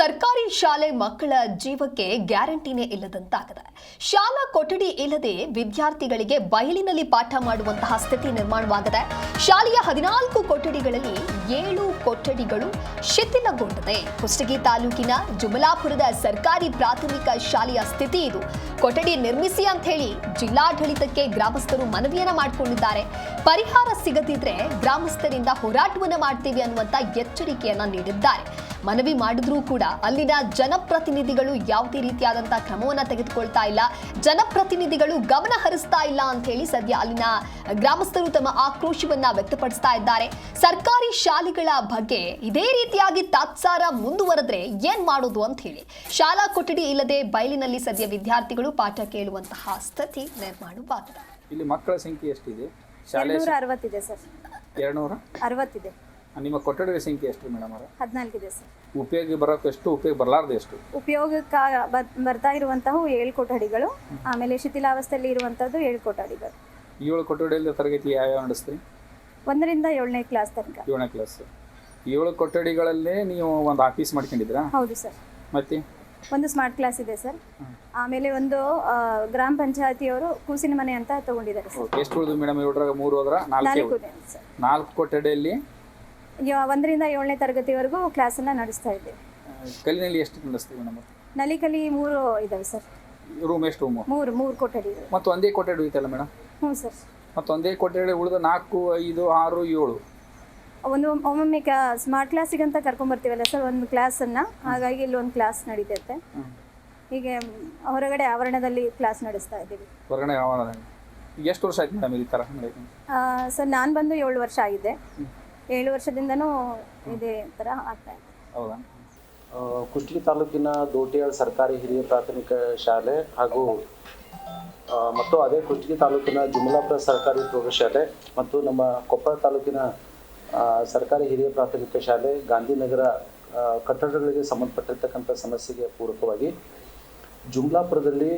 ಸರ್ಕಾರಿ ಶಾಲೆ ಮಕ್ಕಳ ಜೀವಕ್ಕೆ ಗ್ಯಾರಂಟಿನೇ ಇಲ್ಲದಂತಾಗಿದೆ. ಶಾಲಾ ಕೊಠಡಿ ಇಲ್ಲದೆ ವಿದ್ಯಾರ್ಥಿಗಳಿಗೆ ಬಯಲಿನಲ್ಲಿ ಪಾಠ ಮಾಡುವಂತಹ ಸ್ಥಿತಿ ನಿರ್ಮಾಣವಾಗಿದೆ. ಶಾಲೆಯ ಹದಿನಾಲ್ಕು ಕೊಠಡಿಗಳಲ್ಲಿ ಏಳು ಕೊಠಡಿಗಳು ಶಿಥಿಲಗೊಂಡಿದೆ. ಕುಷ್ಟಗಿ ತಾಲೂಕಿನ ಜುಮಲಾಪುರದ ಸರ್ಕಾರಿ ಪ್ರಾಥಮಿಕ ಶಾಲೆಯ ಸ್ಥಿತಿ ಇದು. ಕೊಠಡಿ ನಿರ್ಮಿಸಿ ಅಂತ ಹೇಳಿ ಜಿಲ್ಲಾಡಳಿತಕ್ಕೆ ಗ್ರಾಮಸ್ಥರು ಮನವಿಯನ್ನ ಮಾಡಿಕೊಂಡಿದ್ದಾರೆ. ಪರಿಹಾರ ಸಿಗದಿದ್ರೆ ಗ್ರಾಮಸ್ಥರಿಂದ ಹೋರಾಟವನ್ನ ಮಾಡ್ತೀವಿ ಅನ್ನುವಂತ ಎಚ್ಚರಿಕೆಯನ್ನ ನೀಡಿದ್ದಾರೆ. ಮನವಿ ಮಾಡಿದ್ರೂ ಕೂಡ ಅಲ್ಲಿನ ಜನಪ್ರತಿನಿಧಿಗಳು ಯಾವುದೇ ರೀತಿಯಾದಂತಹ ಕ್ರಮವನ್ನ ತೆಗೆದುಕೊಳ್ತಾ ಇಲ್ಲ. ಜನಪ್ರತಿನಿಧಿಗಳು ಗಮನ ಹರಿಸ್ತಾ ಇಲ್ಲ ಅಂತ ಹೇಳಿ ಸದ್ಯ ಅಲ್ಲಿನ ಗ್ರಾಮಸ್ಥರು ತಮ್ಮ ಆಕ್ರೋಶವನ್ನ ವ್ಯಕ್ತಪಡಿಸ್ತಾ ಇದ್ದಾರೆ. ಸರ್ಕಾರಿ ಶಾಲೆಗಳ ಬಗ್ಗೆ ಇದೇ ರೀತಿಯಾಗಿ ತಾತ್ಸಾರ ಮುಂದುವರೆದ್ರೆ ಏನ್ ಮಾಡೋದು ಅಂತ ಹೇಳಿ. ಶಾಲಾ ಕೊಠಡಿ ಇಲ್ಲದೆ ಬಯಲಿನಲ್ಲಿ ಸದ್ಯ ವಿದ್ಯಾರ್ಥಿಗಳು ಪಾಠ ಕೇಳುವಂತಹ ಸ್ಥಿತಿ ನಿರ್ಮಾಣವಾಗಿದೆ ಇಲ್ಲಿ ಮಕ್ಕಳ ಸಂಖ್ಯೆ ಎಷ್ಟಿದೆ? ಅರವತ್ತಿದೆ ಸರ್. ಎರಡುನೂರ? ಅರವತ್ತಿದೆ. ನಿಮ್ಮ ಕೊಠಡಿಗಳ ಸಂಖ್ಯೆ ಎಷ್ಟು ಮೇಡಮ್ ಅವರ? ಹದಿನಾಲ್ಕಿದೆ ಸರ್. ಉಪಯೋಗ ಬರೋಕೆ ಎಷ್ಟು ಉಪಯೋಗ ಬರಲಾರ್ದು ಎಷ್ಟು? ಉಪಯೋಗಕ್ಕೆ ಬರ್- ಬರ್ತಾ ಇರುವಂತಹ ಏಳು ಕೊಠಡಿಗಳು ಆಮೇಲೆ ಶಿಥಿಲಾವಸ್ಥೆಯಲ್ಲಿ ಇರುವಂತದ್ದು ಏಳು ಕೊಠಡಿಗಳು. ಏಳು ಕೊಠಡಿಯಲ್ಲಿ ತರಗತಿ ಯಾವ್ಯಾವ ನಡೆಸ್ತೀರಿ? ಒಂದರಿಂದ ಏಳನೇ ಕ್ಲಾಸ್ ತನಕ. ಏಳನೇ ಕ್ಲಾಸ್ ಏಳು ಕೊಠಡಿಗಳಲ್ಲೇ ನೀವು ಒಂದು ಆಫೀಸ್ ಮಾಡ್ಕೊಂಡಿದ್ರಾ ಹೌದು ಸರ್. ಮತ್ತೆ? ಒಂದು ಸ್ಮಾರ್ಟ್ ಕ್ಲಾಸ್ ಇದೆ ಸರ್. ಆಮೇಲೆ ಒಂದು ಆ, ಗ್ರಾಮ ಪಂಚಾಯತಿಯವರು ಕೂಸಿನ ಮನೆ ಅಂತ ತಗೊಂಡಿದ್ದಾರೆ ಸರ್. ಎಷ್ಟು ಉಳಿದು ಮೇಡಮ್ ಏಳರಾಗ ಮೂರು ಹೋದ್ರ? ನಾಲ್ಕೇ ನಾಲ್ಕು ಉಳ್ದು. ಇದೆ ಸರ್. ನಾಲ್ಕು ಕೊಠಡಿಯಲ್ಲಿ ಒಂದರಿಂದ ಏಳನೇ ತರಗತಿವರೆಗೂ ಕ್ಲಾಸನ್ನು ನಡೆಸ್ತಾ ಇದ್ದೇವೆ. ಕಲ್ಲಿನಲ್ಲಿ ಎಷ್ಟು ನಡೆಸ್ತೀವಿ ಮೇಡಮ್ ನಲಿಕಲಿ ಮೂರು ಇದಾವೆ ಸರ್. ರೂಮ್ ಎಷ್ಟು ರೂಮು ಮೂರು ಮೂರು ಕೊಠಡಿ ಮತ್ತು ಒಂದೇ ಕೊಠಡಿ ಉಳಿತಲ್ಲ ಮೇಡಮ್? ಹ್ಞೂ ಸರ್. ಮತ್ತು ಒಂದೇ ಕೊಠಡಿ ಉಳಿದ ನಾಲ್ಕು ಐದು ಆರು ಏಳು? ಒಂದು ಒಮ್ಮೊಮ್ಮೆ ಸ್ಮಾರ್ಟ್ ಸ್ಮಾರ್ಟ್ ಅಂತ ಕರ್ಕೊಂಡ್ಬರ್ತೀವಲ್ಲ ಸರ್ ಒಂದು ಕ್ಲಾಸನ್ನು ಹಾಗಾಗಿ ಇಲ್ಲಿ ಒಂದು ಕ್ಲಾಸ್ ನಡೀತೈತೆ. ಹೀಗೆ ಹೊರಗಡೆ ಆವರಣದಲ್ಲಿ ಕ್ಲಾಸ್ ನಡೆಸ್ತಾ ಇದ್ದೀವಿ. ಹೊರಗಡೆ ಆವರಣದಲ್ಲಿ. ಎಷ್ಟು ವರ್ಷ ಆಯ್ತು ಮೇಡಮ್ ಈ ಥರ ಸರ್ ನಾನು ಬಂದು ಏಳು ವರ್ಷ ಆಗಿದೆ. ಏಳು ವರ್ಷದಿಂದನೂ ಇದೇ ಥರ ಆಗ್ತಾ ಹೌದಾ? ಕುಷ್ಟಗಿ ತಾಲೂಕಿನ ದೋಟಿಯಾಳ್ ಸರ್ಕಾರಿ ಹಿರಿಯ ಪ್ರಾಥಮಿಕ ಶಾಲೆ ಹಾಗೂ ಮತ್ತು ಅದೇ ಕುಷ್ಟಗಿ ತಾಲೂಕಿನ ಜುಮಲಾಪುರ ಸರ್ಕಾರಿ ಪ್ರೌಢಶಾಲೆ ಮತ್ತು ನಮ್ಮ ಕೊಪ್ಪಳ ತಾಲೂಕಿನ ಸರ್ಕಾರಿ ಹಿರಿಯ ಪ್ರಾಥಮಿಕ ಶಾಲೆ ಗಾಂಧಿನಗರ ಕಟ್ಟಡಗಳಿಗೆ ಸಂಬಂಧಪಟ್ಟಿರ್ತಕ್ಕಂಥ ಸಮಸ್ಯೆಗೆ ಪೂರಕವಾಗಿ ಜುಮ್ಲಾಪುರದಲ್ಲಿ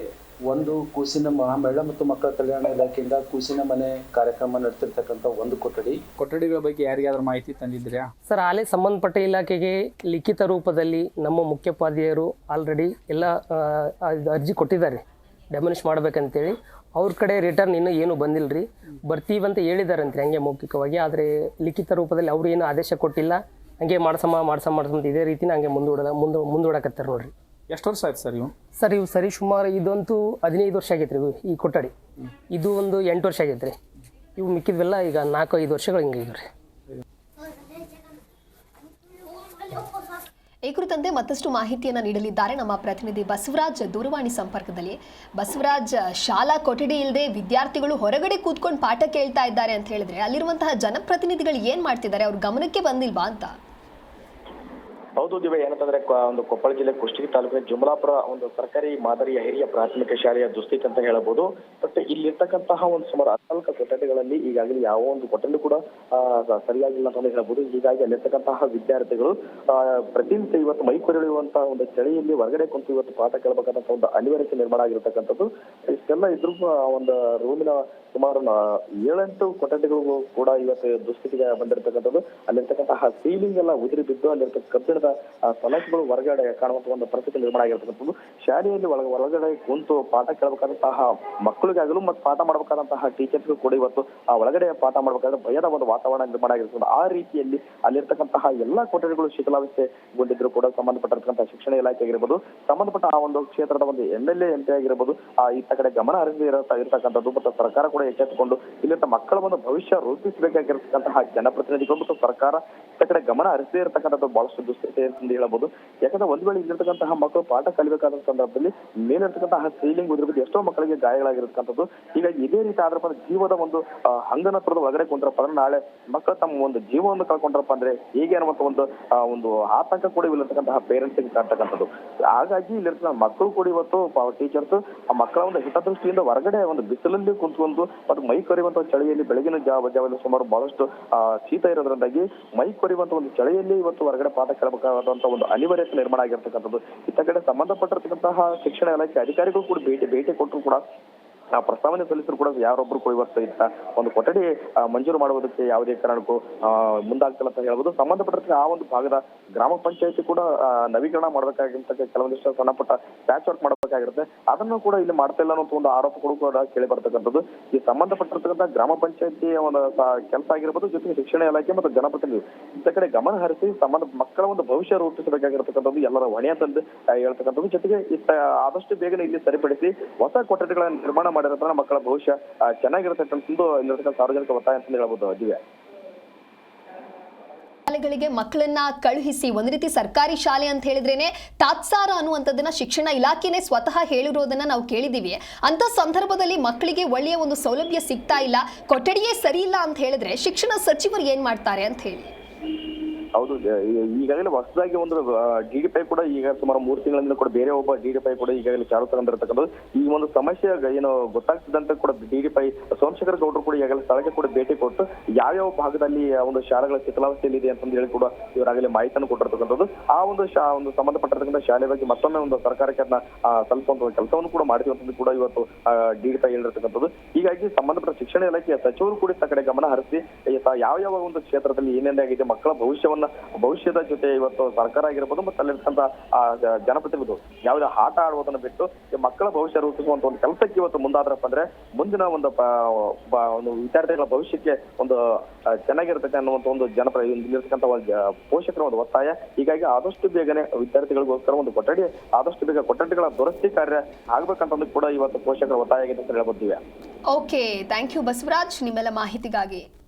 ಒಂದು ಕೂಸಿನ ಮಹಾ ಮಹಿಳಾ ಮತ್ತು ಮಕ್ಕಳ ಕಲ್ಯಾಣ ಇಲಾಖೆಯಿಂದ ಕೂಸಿನ ಮನೆ ಕಾರ್ಯಕ್ರಮ ನಡೆಸಿರ್ತಕ್ಕಂತ ಒಂದು ಕೊಠಡಿ. ಕೊಠಡಿಗಳ ಬಗ್ಗೆ ಯಾರಿಗಾದ್ರೂ ಮಾಹಿತಿ ತಂದಿದ್ರ್ಯಾ ಸರ್, ಆಲೆ ಸಂಬಂಧಪಟ್ಟ ಇಲಾಖೆಗೆ ಲಿಖಿತ ರೂಪದಲ್ಲಿ ನಮ್ಮ ಮುಖ್ಯೋಪಾಧ್ಯಾಯರು ಆಲ್ರೆಡಿ ಎಲ್ಲ ಅರ್ಜಿ ಕೊಟ್ಟಿದ್ದಾರೆ. ಡೆಮನಿಷ್ ಮಾಡ್ಬೇಕಂತೇಳಿ. ಅವ್ರ ಕಡೆ ರಿಟರ್ನ್ ಇನ್ನೂ ಏನೂ ಬಂದಿಲ್ಲ ರೀ ಬರ್ತೀವಂತ ಹೇಳಿದಾರಂತೆ ಹಂಗೆ ಮೌಖಿಕವಾಗಿ. ಆದರೆ ಲಿಖಿತ ರೂಪದಲ್ಲಿ ಅವರು ಏನು ಆದೇಶ ಕೊಟ್ಟಿಲ್ಲ. ಹಂಗೆ ಮಾಡ್ಸಮ್ಮ ಮಾಡ್ಸಮ್ಮ ಮಾಡ್ಸಮ್ಮ ಇದೇ ರೀತಿನ ಹಂಗೆ ಮುಂದೂಡ ಮುಂದೆ, ಮುಂದೂಡಕತ್ತಾರೆ ನೋಡ್ರಿ. ಎಷ್ಟು ವರ್ಷ ಆಯ್ತು ಸರ್ ಇವು? ಸರ್ ಇವು ಸರಿ ಸುಮಾರು ಇದಂತೂ ಹದಿನೈದು ವರ್ಷ ಆಗೈತೆ ರೀ ಇವು ಈ ಕೊಠಡಿ. ಇದು ಒಂದು ಎಂಟು ವರ್ಷ ಆಗೈತೆ ರೀ. ಇವು ಮಿಕ್ಕಿದ್ವೆಲ್ಲ ಈಗ ನಾಲ್ಕು ಐದು ವರ್ಷಗಳು ಹಿಂಗೆ ಇದ್ರಿ ಈ ಕುರಿತಂತೆ ಮತ್ತಷ್ಟು ಮಾಹಿತಿಯನ್ನು ನೀಡಲಿದ್ದಾರೆ ನಮ್ಮ ಪ್ರತಿನಿಧಿ ಬಸವರಾಜ್ ದೂರವಾಣಿ ಸಂಪರ್ಕದಲ್ಲಿ. ಬಸವರಾಜ್ ಶಾಲಾ ಕೊಠಡಿ ಇಲ್ಲದೆ ವಿದ್ಯಾರ್ಥಿಗಳು ಹೊರಗಡೆ ಕೂತ್ಕೊಂಡು ಪಾಠ ಕೇಳ್ತಾ ಇದ್ದಾರೆ ಅಂತ ಹೇಳಿದ್ರೆ ಅಲ್ಲಿರುವಂತಹ ಜನಪ್ರತಿನಿಧಿಗಳು ಏನು ಮಾಡ್ತಿದ್ದಾರೆ? ಅವ್ರ ಗಮನಕ್ಕೆ ಬಂದಿಲ್ವಾ ಅಂತ. ಹೌದು ದಿವ್ಯ, ಏನಂತಂದ್ರೆ ಒಂದು ಕೊಪ್ಪಳ ಜಿಲ್ಲೆ ಕುಷ್ಟಗಿ ತಾಲೂಕಿನ ಜುಮಲಾಪುರ ಒಂದು ಸರ್ಕಾರಿ ಮಾದರಿಯ ಹಿರಿಯ ಪ್ರಾಥಮಿಕ ಶಾಲೆಯ ದುಸ್ಥಿತಿ ಅಂತ ಹೇಳಬಹುದು ಬಟ್ ಇಲ್ಲಿರ್ತಕ್ಕಂತಹ ಒಂದು ಸುಮಾರು ಹದಿನಾಲ್ಕು ಕೊಠಡಿಗಳಲ್ಲಿ ಈಗಾಗಲೇ ಯಾವ ಒಂದು ಕೊಠಡಿ ಕೂಡ ಸರಿಯಾಗಿಲ್ಲ ಅಂತ ಹೇಳಬಹುದು ಹೀಗಾಗಿ ಅಲ್ಲಿರ್ತಕ್ಕಂತಹ ವಿದ್ಯಾರ್ಥಿಗಳು ಪ್ರತಿನಿತ್ಯ ಇವತ್ತು ಮೈ ಕೊರೆಯುವಂತಹ ಒಂದು ಚಳಿಯಲ್ಲಿ ಹೊರಗಡೆ ಕುಂತು ಇವತ್ತು ಪಾಠ ಕೇಳಬೇಕಾದಂತಹ ಒಂದು ಅನಿವಾರ್ಯತೆ ನಿರ್ಮಾಣ ಆಗಿರತಕ್ಕಂಥದ್ದು. ಇಷ್ಟೆಲ್ಲ ಇದ್ರೂ ಒಂದು ರೂಮಿನ ಸುಮಾರು ಏಳೆಂಟು ಕೊಠಡಿಗಳು ಕೂಡ ಇವತ್ತು ದುಸ್ಥಿತಿಗೆ ಬಂದಿರತಕ್ಕಂಥದ್ದು. ಅಲ್ಲಿರ್ತಕ್ಕಂತಹ ಸೀಲಿಂಗ್ ಎಲ್ಲ ಉದುರಿ ಬಿದ್ದು ಅಲ್ಲಿರ್ತಕ್ಕ ಕಬ್ಬಿಣದ ಆ, ಹೊರಗಡೆ ಕಾಣುವಂತ ಒಂದು ಪರಿಸ್ಥಿತಿ ನಿರ್ಮಾಣ ಆಗಿರ್ತಕ್ಕಂಥದ್ದು. ಶಾಲೆಯಲ್ಲಿ ಒಳಗ ಒಳಗಡೆ ಕುಂತು ಪಾಠ ಕೇಳಬೇಕಾದಂತಹ ಮಕ್ಕಳಿಗಾಗಲು ಮತ್ತು ಪಾಠ ಮಾಡಬೇಕಾದಂತಹ ಟೀಚರ್ಸ್ಗೂ ಕೂಡ ಇವತ್ತು ಆ ಒಳಗಡೆ ಪಾಠ ಮಾಡಬೇಕಾದ್ರೆ ಭಯದ ಒಂದು ವಾತಾವರಣ ನಿರ್ಮಾಣ ಆಗಿರ್ತದೆ ಆ ರೀತಿಯಲ್ಲಿ ಅಲ್ಲಿರ್ತಕ್ಕಂತಹ ಎಲ್ಲಾ ಕೊಠಡಿಗಳು ಶಿಥಿಲಾವಸ್ಥೆಗೊಂಡಿದ್ರು ಕೂಡ ಸಂಬಂಧಪಟ್ಟಿರ್ತಕ್ಕಂತಹ ಶಿಕ್ಷಣ ಇಲಾಖೆ ಆಗಿರ್ಬೋದು ಸಂಬಂಧಪಟ್ಟ ಆ ಒಂದು ಕ್ಷೇತ್ರದ ಒಂದು M L A M P ಆಗಿರ್ಬೋದು ಆ ಇತ್ತ ಕಡೆ ಗಮನ ಹರಿದು ಇರತ ಇರತಕ್ಕಂಥದ್ದು ಮತ್ತು ಸರ್ಕಾರ ಕೂಡ ಎಚ್ಚೆತ್ತುಕೊಂಡು ಇಲ್ಲಿಂದ ಮಕ್ಕಳ ಒಂದು ಭವಿಷ್ಯ ರೂಪಿಸಬೇಕಾಗಿರ್ತಕ್ಕಂತಹ ಜನಪ್ರತಿನಿಧಿಗಳು ಮತ್ತು ಸರ್ಕಾರ ಇತ್ತ ಕಡೆ ಗಮನ ಹರಿಸದೇ ಇರತಕ್ಕಂಥದ್ದು ಬಹಳಷ್ಟು ದುಸ್ಥಿತಿ. ಅಂತ ಹೇಳಬಹುದು ಯಾಕಂದ್ರೆ ಒಂದ್ ವೇಳೆ ಇಲ್ಲಿರ್ತಕ್ಕಂತಹ ಮಕ್ಕಳು ಪಾಠ ಕಲಿಬೇಕಾದ ಸಂದರ್ಭದಲ್ಲಿ ಮೇಲಿರ್ತಕ್ಕಂತಹ ಸೀಲಿಂಗ್ ಉದುರಿಬಿದ್ದು ಎಷ್ಟೋ ಮಕ್ಕಳಿಗೆ ಗಾಯಗಳಾಗಿರ್ತಕ್ಕಂಥದ್ದು ಹೀಗಾಗಿ ಇದೇ ರೀತಿ ಆದ್ರಪ್ಪ ಅಂದ್ರೆ ಜೀವದ ಒಂದು ಹಂಗನ ತೊರೆದು ಒಳಗಡೆ ಕುಂದ್ರಪ್ಪ ಅಂದ್ರೆ ನಾಳೆ ಮಕ್ಕಳು ತಮ್ಮ ಒಂದು ಜೀವವನ್ನು ಕಳ್ಕೊಂಡ್ರಪ್ಪ ಅಂದ್ರೆ ಹೇಗೆ ಅನ್ನುವಂತ ಒಂದು ಒಂದು ಆತಂಕ ಕೂಡ ಇಲ್ಲಿರ್ತಕ್ಕಂತಹ ಪೇರೆಂಟ್ಸ್ ಕಾಡ್ತಕ್ಕಂಥದ್ದು ಹಾಗಾಗಿ ಇಲ್ಲಿರ್ತಕ್ಕಂಥ ಮಕ್ಕಳು ಕೂಡ ಇವತ್ತು ಟೀಚರ್ಸ್ ಆ ಮಕ್ಕಳ ಒಂದು ಹಿತದೃಷ್ಟಿಯಿಂದ ಹೊರಗಡೆ ಒಂದು ಬಿಸಿಲಲ್ಲಿ ಕುಂತ್ಕೊಂಡು ಮತ್ತು ಮೈ ಕೊರೆಯುವಂತ ಚಳಿಯಲ್ಲಿ ಬೆಳಗಿನ ಜಾವ, ಜಾವದಲ್ಲಿ ಸುಮಾರು ಬಹಳಷ್ಟು ಶೀತ ಇರೋದ್ರಿಂದಾಗಿ ಮೈ ಕೊರಿಯುವಂತ ಒಂದು ಚಳಿಯಲ್ಲಿ ಇವತ್ತು ಹೊರಗಡೆ ಪಾಠ ಕೇಳಬೇಕಾದಂತ ಒಂದು ಅನಿವಾರ್ಯತೆ ನಿರ್ಮಾಣ ಆಗಿರ್ತಕ್ಕಂಥದ್ದು. ಇತ್ತ ಕಡೆ ಸಂಬಂಧಪಟ್ಟಿರ್ತಕ್ಕಂತಹ ಶಿಕ್ಷಣ ಇಲಾಖೆ ಅಧಿಕಾರಿಗಳು ಕೂಡ ಭೇಟಿ ಭೇಟಿ ಕೊಟ್ಟರು ಕೂಡ ಪ್ರಸ್ತಾವನೆ ಸಲ್ಲಿಸಿದ್ರು ಕೂಡ ಯಾರೊಬ್ಬರು ಕೂಡ ಇವತ್ತು ಇಂತ ಒಂದು ಕೊಠಡಿ ಮಂಜೂರು ಮಾಡುವುದಕ್ಕೆ ಯಾವುದೇ ಕಾರಣಕ್ಕೂ ಮುಂದಾಗ್ತಿಲ್ಲ ಅಂತ ಹೇಳ್ಬೋದು. ಸಂಬಂಧಪಟ್ಟಂತೆ ಆ ಒಂದು ಭಾಗದ ಗ್ರಾಮ ಪಂಚಾಯತಿ ಕೂಡ ನವೀಕರಣ ಮಾಡಬೇಕಾಗಿಂತ ಕೆಲವೊಂದಿಷ್ಟು ಸಣ್ಣಪುಟ್ಟ ಪ್ಯಾಚ್ ವರ್ಕ್ ಮಾಡಬೇಕಾಗಿರುತ್ತೆ. ಅದನ್ನು ಕೂಡ ಇಲ್ಲಿ ಮಾಡ್ತಾ ಇಲ್ಲ ಅನ್ನೋ ಒಂದು ಆರೋಪ ಕೂಡ ಕೇಳಿ ಬರ್ತಕ್ಕಂಥದ್ದು. ಈ ಸಂಬಂಧಪಟ್ಟಿರ್ತಕ್ಕಂಥ ಗ್ರಾಮ ಪಂಚಾಯತಿ ಒಂದು ಕೆಲಸ ಆಗಿರ್ಬೋದು ಜೊತೆಗೆ ಶಿಕ್ಷಣ ಇಲಾಖೆ ಮತ್ತು ಜನಪ್ರತಿನಿಧಿ. ಇಂಥ ಕಡೆ ಗಮನ ಹರಿಸಿ ಸಂಬಂಧ ಮಕ್ಕಳ ಒಂದು ಭವಿಷ್ಯ ರೂಪಿಸಬೇಕಾಗಿರ್ತಕ್ಕಂಥದ್ದು ಎಲ್ಲರ ಹೊಣೆ ಅಂತಂದು ಆ, ಹೇಳ್ತಕ್ಕಂಥದ್ದು. ಜೊತೆಗೆ ಆದಷ್ಟು ಬೇಗನೆ ಇಲ್ಲಿ ಸರಿಪಡಿಸಿ ಹೊಸ ಕೊಠಡಿಗಳನ್ನು ನಿರ್ಮಾಣ ಮಾಡಿರೋದ್ರಿಂದ ಮಕ್ಕಳ ಭವಿಷ್ಯ ಚೆನ್ನಾಗಿರತಕ್ಕಂಥದ್ದು ಇಲ್ಲಿರ್ತಕ್ಕಂಥ ಸಾರ್ವಜನಿಕ ಒತ್ತಾಯ ಅಂತ ಹೇಳ್ಬೋದು ದಿವ್ಯಾ ಶಾಲೆಗಳಿಗೆ ಮಕ್ಕಳನ್ನ ಕಳುಹಿಸಿ, ಒಂದ್ ರೀತಿ ಸರ್ಕಾರಿ ಶಾಲೆ ಅಂತ ಹೇಳಿದ್ರೇನೆ ತಾತ್ಸಾರ ಅನ್ನುವಂಥದ್ದನ್ನ ಶಿಕ್ಷಣ ಇಲಾಖೆನೇ ಸ್ವತಃ ಹೇಳಿರೋದನ್ನ ನಾವು ಕೇಳಿದೀವಿ. ಅಂತ ಸಂದರ್ಭದಲ್ಲಿ ಮಕ್ಕಳಿಗೆ ಒಳ್ಳೆಯ ಒಂದು ಸೌಲಭ್ಯ ಸಿಗ್ತಾ ಇಲ್ಲ, ಕೊಠಡಿಯೇ ಸರಿ ಇಲ್ಲ ಅಂತ ಹೇಳಿದ್ರೆ ಶಿಕ್ಷಣ ಸಚಿವರು ಏನ್ ಮಾಡ್ತಾರೆ ಅಂತ ಹೇಳಿ. ಹೌದು ಈಗಾಗಲೇ ಹೊಸದಾಗಿ ಒಂದು ಡಿ ಡಿ ಪೈ ಕೂಡ ಈಗ ಸುಮಾರು ಮೂರು ತಿಂಗಳಿಂದ ಕೂಡ ಬೇರೆ ಒಬ್ಬ ಡಿ ಡಿ ಪೈ ಕೂಡ ಈಗಾಗಲೇ ಚಾಲು ತಗೊಂಡಿರ್ತಕ್ಕಂಥದ್ದು. ಈ ಒಂದು ಸಮಸ್ಯೆ ಏನು ಗೊತ್ತಾಗ್ತಿದ್ದಂತೆ ಕೂಡ ಡಿ ಡಿ ಪೈ ಸೋಮಶೇಖರ ಗೌಡರು ಕೂಡ ಈಗಾಗಲೇ ಸ್ಥಳಕ್ಕೆ ಕೂಡ ಭೇಟಿ ಕೊಟ್ಟು ಯಾವ್ಯಾವ ಭಾಗದಲ್ಲಿ ಒಂದು ಶಾಲೆಗಳ ಶಿಥಿಲಾವಸ್ಥೆಯಲ್ಲಿ ಇದೆ ಅಂತಂದು ಹೇಳಿ ಕೂಡ ಇವರಾಗಲೇ ಮಾಹಿತಿಯನ್ನು ಕೊಟ್ಟಿರ್ತಕ್ಕಂಥದ್ದು. ಆ ಒಂದು ಶಾ ಒಂದು ಸಂಬಂಧಪಟ್ಟಿರ್ತಕ್ಕಂಥ ಶಾಲೆ ಬಗ್ಗೆ ಮತ್ತೊಮ್ಮೆ ಒಂದು ಸರ್ಕಾರಕ್ಕೆ ಅದನ್ನ ತಲುಪುವಂತ ಕೆಲಸವನ್ನು ಕೂಡ ಮಾಡ್ತೀವಿ ಅಂತಂದು ಕೂಡ ಇವತ್ತು ಡಿ ಡಿ ಪೈ ಹೇಳಿರ್ತಕ್ಕಂಥದ್ದು. ಹೀಗಾಗಿ ಸಂಬಂಧಪಟ್ಟ ಶಿಕ್ಷಣ ಇಲಾಖೆಯ ಸಚಿವರು ಕೂಡ ಕಡೆ ಗಮನ ಹರಿಸಿ ಯಾವ ಯಾವ ಒಂದು ಕ್ಷೇತ್ರದಲ್ಲಿ ಏನೇನಾಗಿದೆ ಮಕ್ಕಳ ಭವಿಷ್ಯವನ್ನ ಭವಿಷ್ಯದ ಜೊತೆ ಇವತ್ತು ಸರ್ಕಾರ ಆಗಿರ್ಬೋದು ಮತ್ತೆ ಜ- ಜನಪ್ರತಿನಿಧಿಗಳು. ಯಾವುದೇ ಆಟ ಆಡುವುದನ್ನು ಬಿಟ್ಟು ಈ ಮಕ್ಕಳ ಭವಿಷ್ಯ ರೂಪಿಸುವಂತ ಒಂದು ಕೆಲಸಕ್ಕೆ ಇವತ್ತು ಮುಂದಾದ್ರಪ್ಪ ಅಂದ್ರೆ ಮುಂದಿನ ಒಂದು ಒಂದು ವಿದ್ಯಾರ್ಥಿಗಳ ಭವಿಷ್ಯಕ್ಕೆ ಒಂದು ಚೆನ್ನಾಗಿರ್ತಕ್ಕ ಅನ್ನುವಂತ ಒಂದು ಜನಪ್ರ ಜ- ಪೋಷಕರ ಒಂದು ಒತ್ತಾಯ. ಹೀಗಾಗಿ ಆದಷ್ಟು ಬೇಗನೆ ವಿದ್ಯಾರ್ಥಿಗಳಿಗೋಸ್ಕರ ಒಂದು ಕೊಠಡಿ, ಆದಷ್ಟು ಬೇಗ ಕೊಠಡಿಗಳ ದುರಸ್ತಿ ಕಾರ್ಯ ಆಗ್ಬೇಕಂತಂದು ಕೂಡ ಇವತ್ತು ಪೋಷಕರ ಒತ್ತಾಯ ಆಗಿದೆ ಅಂತ ಹೇಳ್ಬೋದಿವೆ ಓಕೆ ಥ್ಯಾಂಕ್ ಯು ಬಸವರಾಜ್ ನಿಮ್ಮೆಲ್ಲ ಮಾಹಿತಿಗಾಗಿ.